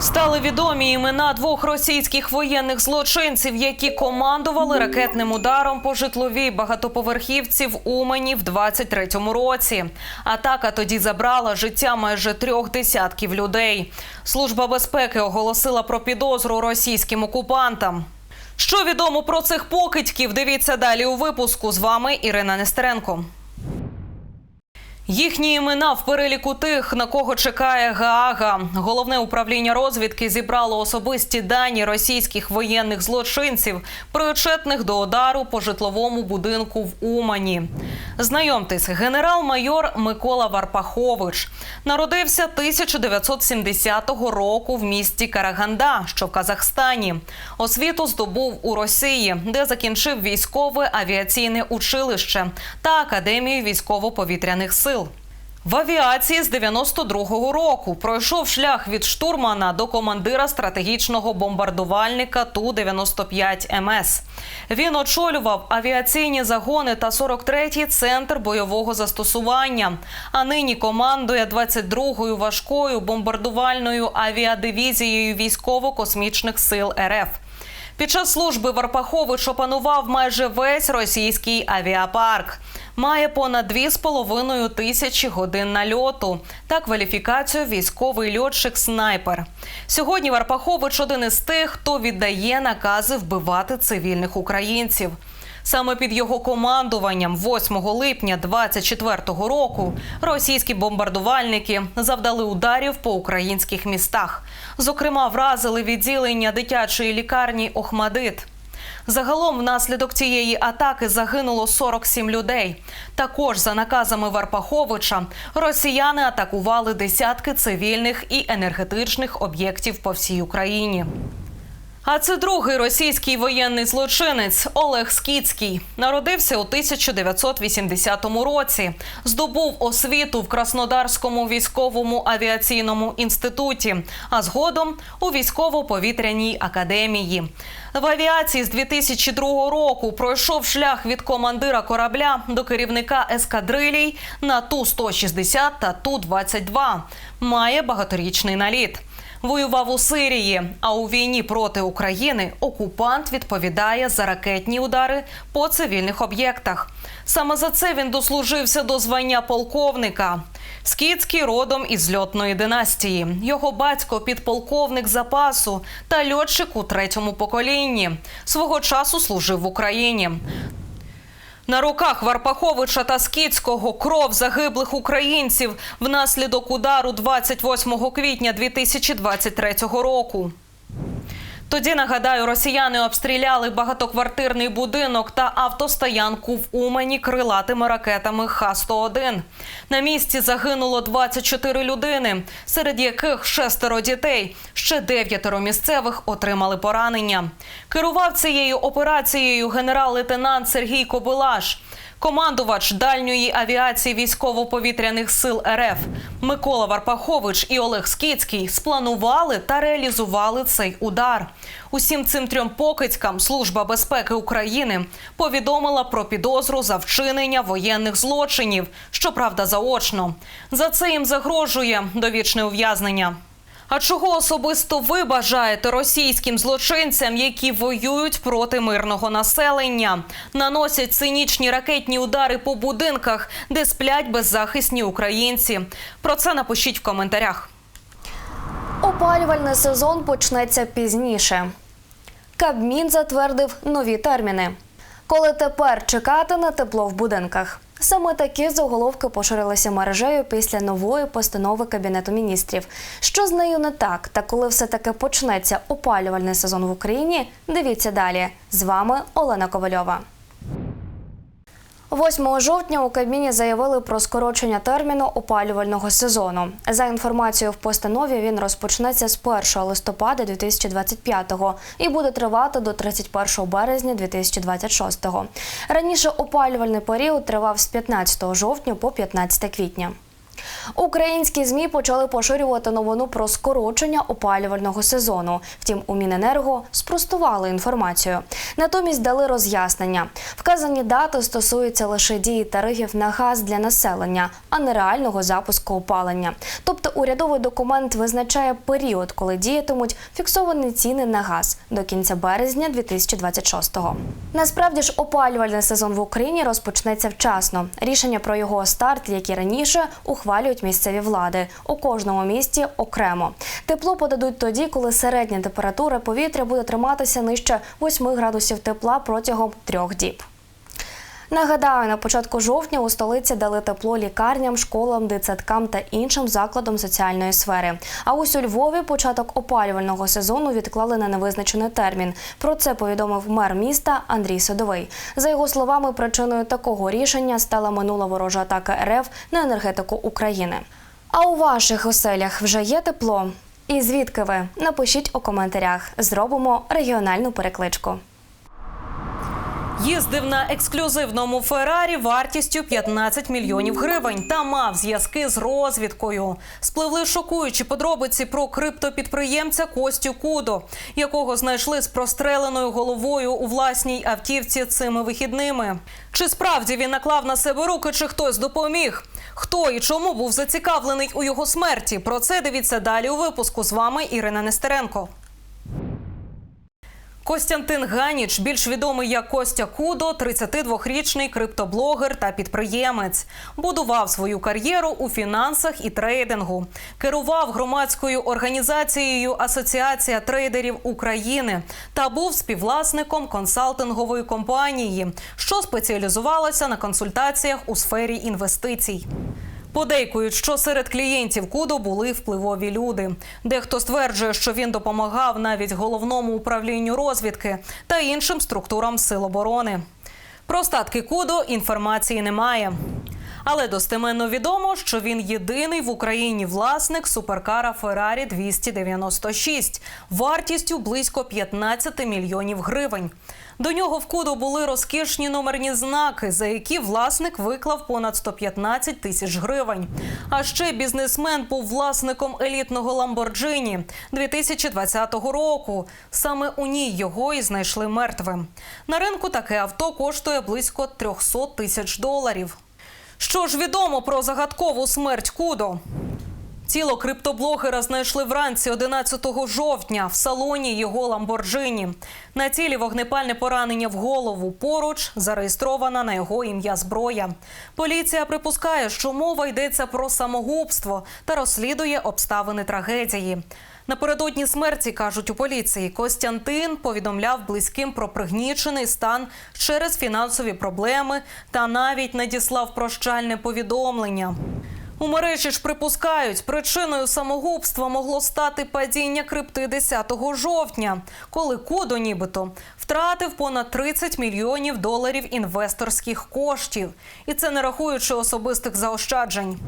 Стали відомі імена двох російських воєнних злочинців, які командували ракетним ударом по житловій багатоповерхівці в Умані в 23-му році. Атака тоді забрала життя майже трьох десятків людей. Служба безпеки оголосила про підозру російським окупантам. Що відомо про цих покидьків? Дивіться далі у випуску. З вами Ірина Нестеренко. Їхні імена в переліку тих, на кого чекає Гаага. Головне управління розвідки зібрало особисті дані російських воєнних злочинців, причетних до удару по житловому будинку в Умані. Знайомтесь, генерал-майор Микола Варпахович народився 1970 року в місті Караганда, що в Казахстані. Освіту здобув у Росії, де закінчив військове авіаційне училище та академію військово-повітряних сил. В авіації з 92-го року пройшов шлях від штурмана до командира стратегічного бомбардувальника Ту-95 МС. Він очолював авіаційні загони та 43-й центр бойового застосування. А нині командує 22-ю важкою бомбардувальною авіадивізією військово-космічних сил РФ. Під час служби Варпахович опанував майже весь російський авіапарк. Має понад 2,5 тисячі годин нальоту та кваліфікацію військовий льотчик-снайпер. Сьогодні Варпахович один із тих, хто віддає накази вбивати цивільних українців. Саме під його командуванням 8 липня 24-го року російські бомбардувальники завдали ударів по українських містах. Зокрема, вразили відділення дитячої лікарні Охмадит. Загалом, внаслідок цієї атаки загинуло 47 людей. Також за наказами Варпаховича росіяни атакували десятки цивільних і енергетичних об'єктів по всій Україні. А це другий російський воєнний злочинець Олег Скіцький. Народився у 1980 році. Здобув освіту в Краснодарському військовому авіаційному інституті, а згодом у військово-повітряній академії. В авіації з 2002 року пройшов шлях від командира корабля до керівника ескадрилій на Ту-160 та Ту-22. Має багаторічний наліт. Воював у Сирії, а у війні проти України окупант відповідає за ракетні удари по цивільних об'єктах. Саме за це він дослужився до звання полковника. Скіцький родом із льотної династії. Його батько підполковник запасу та льотчик у третьому поколінні. Свого часу служив в Україні. На руках Варпаховича та Скіцького кров загиблих українців внаслідок удару 28 квітня 2023 року. Тоді нагадаю, росіяни обстріляли багатоквартирний будинок та автостоянку в Умані крилатими ракетами Х-101. На місці загинуло 24 людини, серед яких шестеро дітей. Ще дев'ятеро місцевих отримали поранення. Керував цією операцією генерал-лейтенант Сергій Кобилаш. Командувач дальньої авіації військово-повітряних сил РФ Микола Варпахович і Олег Скіцький спланували та реалізували цей удар. Усім цим трьом покидькам Служба безпеки України повідомила про підозру за вчинення воєнних злочинів, щоправда, заочно. За це їм загрожує довічне ув'язнення. А чого особисто ви бажаєте російським злочинцям, які воюють проти мирного населення, наносять цинічні ракетні удари по будинках, де сплять беззахисні українці? Про це напишіть в коментарях. Опалювальний сезон почнеться пізніше. Кабмін затвердив нові терміни. Коли тепер чекати на тепло в будинках? Саме такі заголовки поширилися мережею після нової постанови Кабінету міністрів. Що з нею не так, та коли все таки почнеться опалювальний сезон в Україні? Дивіться далі. З вами Олена Ковальова. 8 жовтня у Кабміні заявили про скорочення терміну опалювального сезону. За інформацією в постанові, він розпочнеться з 1 листопада 2025 і буде тривати до 31 березня 2026. Раніше опалювальний період тривав з 15 жовтня по 15 квітня. Українські змі почали поширювати новину про скорочення опалювального сезону. Втім, у Міненерго спростували інформацію. Натомість дали роз'яснення. Вказані дати стосуються лише дії тарифів на газ для населення, а не реального запуску опалення. Тобто, урядовий документ визначає період, коли діятимуть фіксовані ціни на газ до кінця березня 2026-го. Насправді ж опалювальний сезон в Україні розпочнеться вчасно. Рішення про його старт, як і раніше, ухвалюють місцеві влади у кожному місті окремо. Тепло подадуть тоді, коли середня температура повітря буде триматися нижче 8 градусів тепла протягом трьох діб. Нагадаю, на початку жовтня у столиці дали тепло лікарням, школам, дитсадкам та іншим закладам соціальної сфери. А ось у Львові початок опалювального сезону відклали на невизначений термін. Про це повідомив мер міста Андрій Садовий. За його словами, причиною такого рішення стала минула ворожа атака РФ на енергетику України. А у ваших оселях вже є тепло? І звідки ви? Напишіть у коментарях. Зробимо регіональну перекличку. Їздив на ексклюзивному Феррарі вартістю 15 мільйонів гривень та мав зв'язки з розвідкою. Спливли шокуючі подробиці про криптопідприємця Костю Кудо, якого знайшли з простреленою головою у власній автівці цими вихідними. Чи справді він наклав на себе руки, чи хтось допоміг? Хто і чому був зацікавлений у його смерті? Про це дивіться далі у випуску. З вами Ірина Нестеренко. Костянтин Ганіч, більш відомий як Костя Кудо, 32-річний криптоблогер та підприємець. Будував свою кар'єру у фінансах і трейдингу. Керував громадською організацією Асоціація трейдерів України та був співвласником консалтингової компанії, що спеціалізувалася на консультаціях у сфері інвестицій. Подейкують, що серед клієнтів Кудо були впливові люди. Дехто стверджує, що він допомагав навіть головному управлінню розвідки та іншим структурам сил оборони. Про статки Кудо інформації немає. Але достеменно відомо, що він єдиний в Україні власник суперкара Феррарі 296 вартістю близько 15 мільйонів гривень. До нього в Кудо були розкішні номерні знаки, за які власник виклав понад 115 тисяч гривень. А ще бізнесмен був власником елітного Ламборджині 2020 року. Саме у ній його і знайшли мертвим. На ринку таке авто коштує близько 300 тисяч доларів. Що ж відомо про загадкову смерть Кудо? Тіло криптоблогера знайшли вранці 11 жовтня в салоні його Ламборджині. На тілі вогнепальне поранення в голову. Поруч зареєстрована на його ім'я зброя. Поліція припускає, що мова йдеться про самогубство та розслідує обставини трагедії. Напередодні смерті кажуть у поліції, Костянтин повідомляв близьким про пригнічений стан через фінансові проблеми та навіть надіслав прощальне повідомлення. У мережі ж припускають, причиною самогубства могло стати падіння крипти 10 жовтня, коли Кудо нібито втратив понад 30 мільйонів доларів інвесторських коштів, і це не рахуючи особистих заощаджень.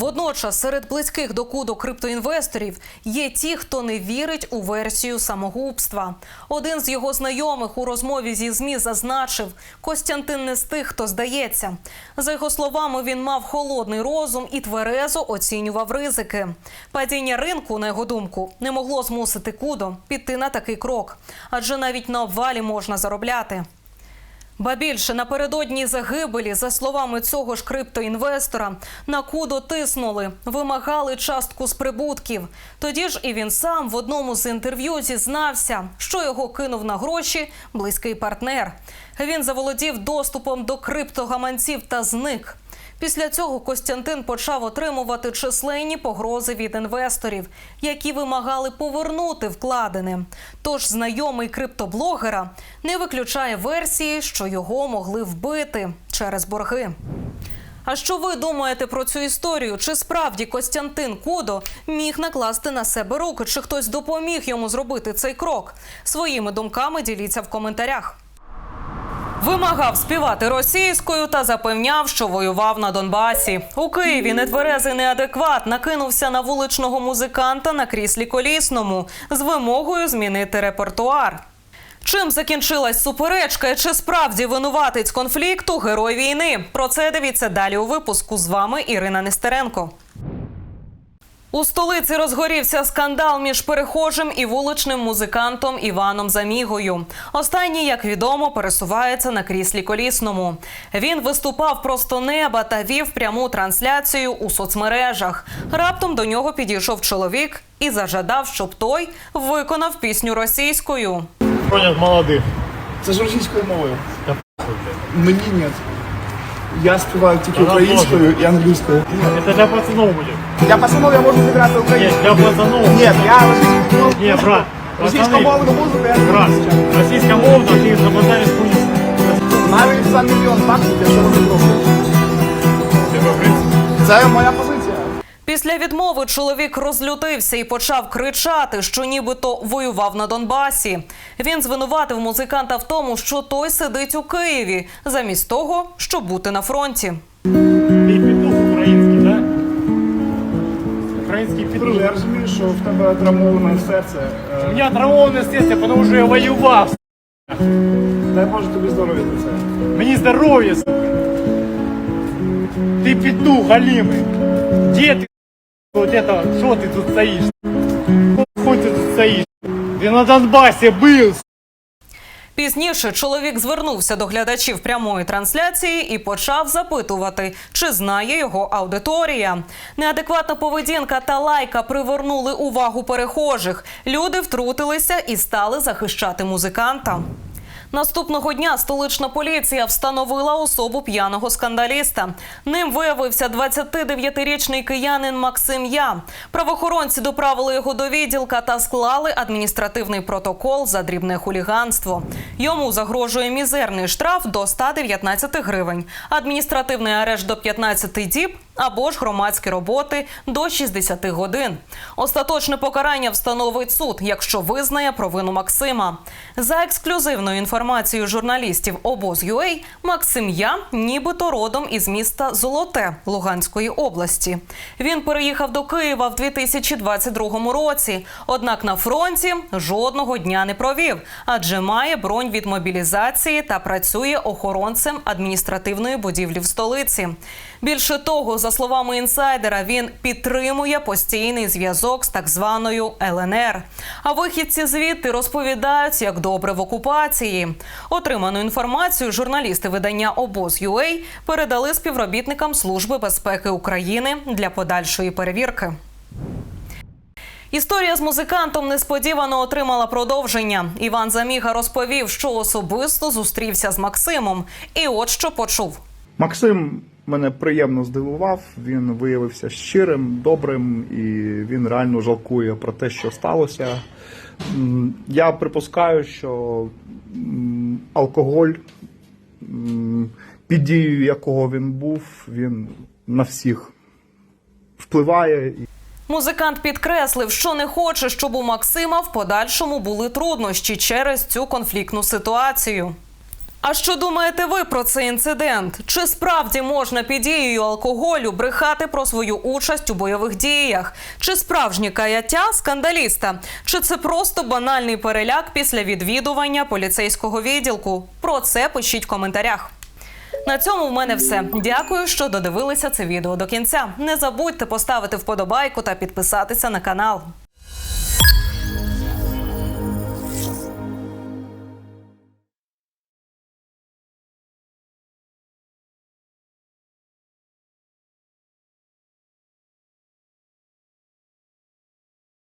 Водночас серед близьких до Кудо криптоінвесторів є ті, хто не вірить у версію самогубства. Один з його знайомих у розмові зі змі зазначив, Костянтин не з тих, хто здається. За його словами, він мав холодний розум і тверезо оцінював ризики. Падіння ринку, на його думку, не могло змусити Кудо піти на такий крок, адже навіть на обвалі можна заробляти. Ба більше напередодні загибелі, за словами цього ж криптоінвестора, на кудо тиснули, вимагали частку з прибутків. Тоді ж і він сам в одному з інтерв'ю зізнався, що його кинув на гроші близький партнер. Він заволодів доступом до криптогаманців та зник. Після цього Костянтин почав отримувати численні погрози від інвесторів, які вимагали повернути вкладене. Тож знайомий криптоблогера не виключає версії, що його могли вбити через борги. А що ви думаєте про цю історію? Чи справді Костянтин Кудо міг накласти на себе руки? Чи хтось допоміг йому зробити цей крок? Своїми думками діліться в коментарях. Вимагав співати російською та запевняв, що воював на Донбасі. У Києві нетверезий неадекват накинувся на вуличного музиканта на кріслі колісному з вимогою змінити репертуар. Чим закінчилась суперечка і чи справді винуватець конфлікту герой війни? Про це дивіться далі у випуску. З вами Ірина Нестеренко. У столиці розгорівся скандал між перехожим і вуличним музикантом Іваном Замігою. Останній, як відомо, пересувається на кріслі колісному. Він виступав просто неба та вів пряму трансляцію у соцмережах. Раптом до нього підійшов чоловік і зажадав, щоб той виконав пісню російською. Понял, молодых. Це ж російською мовою. Та Мені ні. Я співаю тільки українською і англійською. Это для пацанов будет. Для пацанов я можу зіграти Нет, українською. для пацанов. Ні, я російською мовою. Не, брат. Російськомовну музику я Брат, мова, ты западали хуйню. Навіть за мільйон баксів, якщо зробите. Тебе, Це моя позиція. Після відмови чоловік розлютився і почав кричати, що нібито воював на Донбасі. Він звинуватив музиканта в тому, що той сидить у Києві, замість того, щоб бути на фронті. Украинский петух. Друже, я розумію, що в тебе травмоване серце. У Е, меня травмованное сердце, потому что я воевал. Дай Боже тобі здоров'я за це. Мне здоровье, сука. Ты петух, голимый. Где ты, вот это, что ты тут стоишь? Хоть ты тут стоишь? Ты на Донбассе был, Пізніше чоловік звернувся до глядачів прямої трансляції і почав запитувати, чи знає його аудиторія. Неадекватна поведінка та лайка привернули увагу перехожих. Люди втрутилися і стали захищати музиканта. Наступного дня столична поліція встановила особу п'яного скандаліста. Ним виявився 29-річний киянин Максим Я. Правоохоронці доправили його до відділка та склали адміністративний протокол за дрібне хуліганство. Йому загрожує мізерний штраф до 119 гривень, адміністративний арешт до 15 діб або ж громадські роботи до 60 годин. Остаточне покарання встановить суд, якщо визнає провину Максима. За ексклюзивною інформацією журналістів обоз.ua, Максим Я нібито родом із міста Золоте Луганської області. Він переїхав до Києва в 2022 році. Однак на фронті жодного дня не провів, адже має бронь від мобілізації та працює охоронцем адміністративної будівлі в столиці. Більше того, за словами інсайдера, він підтримує постійний зв'язок з так званою ЛНР. А вихідці звідти розповідають, як добре в окупації. Отриману інформацію журналісти видання обоз обоз.ua передали співробітникам Служби безпеки України для подальшої перевірки. Історія з музикантом несподівано отримала продовження. Іван Заміга розповів, що особисто зустрівся з Максимом, і от що почув. Максим мене приємно здивував. Він виявився щирим, добрим і він реально жалкує про те, що сталося. Я припускаю, що алкоголь, під дією якого він був, він на всіх впливає. Музикант підкреслив, що не хоче, щоб у Максима в подальшому були труднощі через цю конфліктну ситуацію. А що думаєте ви про цей інцидент? Чи справді можна під дією алкоголю брехати про свою участь у бойових діях? Чи справжнє каяття скандаліста? Чи це просто банальний переляк після відвідування поліцейського відділку? Про це пишіть в коментарях. На цьому в мене все. Дякую, що додивилися це відео до кінця. Не забудьте поставити вподобайку та підписатися на канал.